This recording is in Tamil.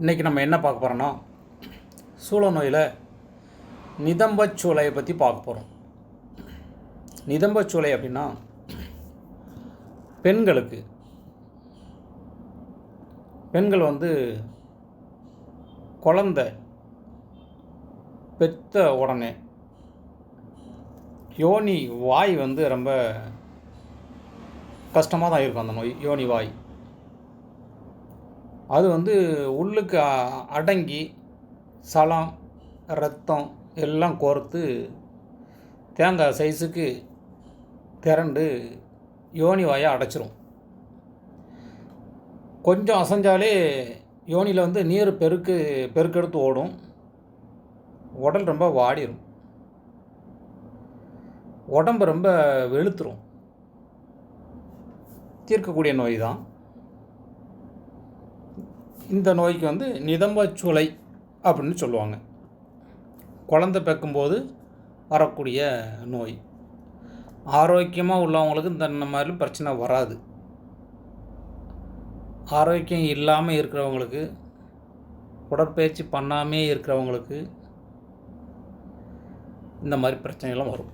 இன்றைக்கி நம்ம என்ன பார்க்க போகிறோன்னா சூழ நோயில் நிதம்பச்சூளையை பற்றி பார்க்க போகிறோம் நிதம்பச்சூளை அப்படின்னா பெண்களுக்கு பெண்கள் வந்து குழந்த பெத்த உடனே யோனி வாய் வந்து ரொம்ப கஷ்டமாக தான் இருக்கும் அந்த நோய் யோனி வாய். அது வந்து உள்ளுக்கு அடங்கி சலம் ரத்தம் எல்லாம் கோர்த்து தேங்காய் சைஸுக்கு திரண்டு யோனி வாயை அடைச்சிரும். கொஞ்சம் அசைஞ்சாலே யோனியில் வந்து நீர் பெருக்கு பெருக்கெடுத்து ஓடும். உடல் ரொம்ப வாடிரும். உடம்பு ரொம்ப வெளுத்துரும். தீர்க்கக்கூடிய நோய் தான். இந்த நோய்க்கு வந்து நிதம்பச்சூளை அப்படின்னு சொல்லுவாங்க. குழந்தை பிறக்கும்போது வரக்கூடிய நோய். ஆரோக்கியமாக உள்ளவங்களுக்கு இந்த மாதிரி பிரச்சனை வராது. ஆரோக்கியம் இல்லாமல் இருக்கிறவங்களுக்கு உடற்பயிற்சி பண்ணாமே இருக்கிறவங்களுக்கு இந்த மாதிரி பிரச்சனைகள்லாம் வரும்.